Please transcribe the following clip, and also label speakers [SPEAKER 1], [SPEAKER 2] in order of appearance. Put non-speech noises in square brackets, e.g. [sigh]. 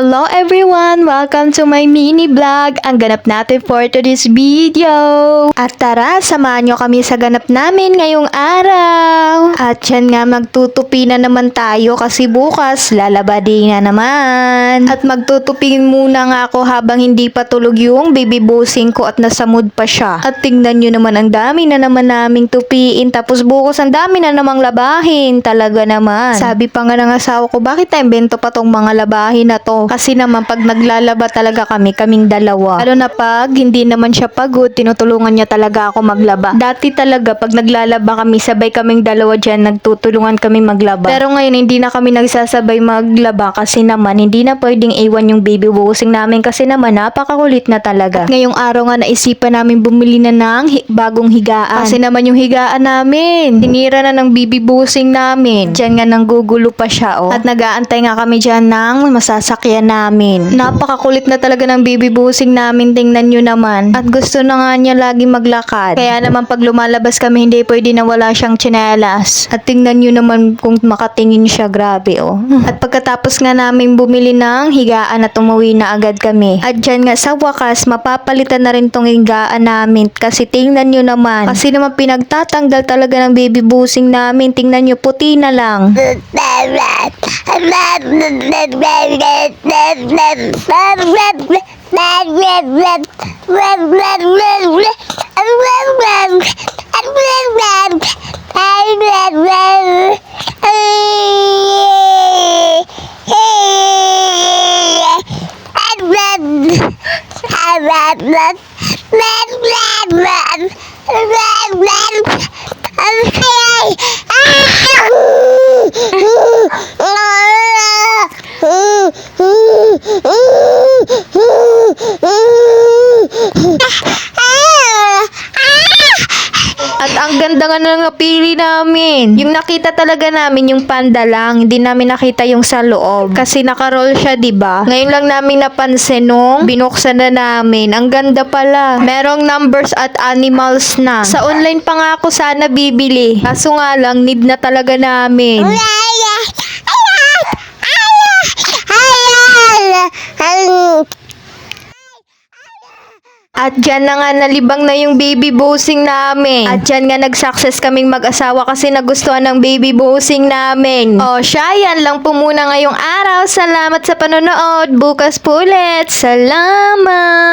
[SPEAKER 1] Hello everyone! Welcome to my mini vlog. Ang ganap natin for today's video. At tara, samahan nyo kami sa ganap namin ngayong araw. At yan nga, magtutupi na naman tayo kasi bukas lalabadi na naman. At magtutupin muna nga ako habang hindi pa tulog yung baby busing ko at nasa mood pa siya. At tingnan nyo naman, ang dami na naman naming tupiin. Tapos bukas ang dami na namang labahin. Talaga naman. Sabi pa nga ng asawa ko, bakit tayo bento pa tong mga labahin na to? Kasi naman pag naglalaba talaga kami, kaming dalawa. Lalo na pag hindi naman siya pagod, tinutulungan niya talaga ako maglaba. Dati talaga pag naglalaba kami, sabay kaming dalawa dyan, nagtutulungan kami maglaba. Pero ngayon hindi na kami nagsasabay maglaba kasi naman hindi na pwedeng iwan yung baby busing namin kasi naman napakakulit na talaga. At ngayong araw nga naisipan namin bumili na ng hi- bagong higaan. Kasi naman yung higaan namin, tinira na ng baby busing namin. Diyan nga nanggugulo pa siya oh. At nag-aantay nga kami dyan ng masasakyan namin. Napakakulit na talaga ng baby busing namin, tingnan nyo naman. At gusto na nga niya lagi maglakad. Kaya naman pag lumalabas kami, hindi pwede na wala siyang tsinelas. At tingnan nyo naman kung makatingin siya, grabe oh. At pagkatapos nga namin bumili ng higaan at umuwi na agad kami. At dyan nga sa wakas, mapapalitan na rin tong higaan namin. Kasi tingnan nyo naman. Kasi naman pinagtatanggal talaga ng baby busing namin. Tingnan nyo, puti na lang. [laughs] Hey! At ang ganda nga ng napili namin. Yung nakita talaga namin yung panda lang, hindi namin nakita yung sa loob. Kasi nakaroll siya, 'di ba? Ngayon lang namin napansin nung binuksan na namin. Ang ganda pala. Merong numbers at animals na. Sa online pa nga ako sana bibili. Kaso nga lang, need na talaga namin. At dyan na nga nalibang na yung baby bossing namin. At dyan nga nag-success kaming mag-asawa kasi nagustuhan ng baby bossing namin. O siya, yan lang po muna ngayong araw. Salamat sa panonood. Bukas po ulit. Salamat!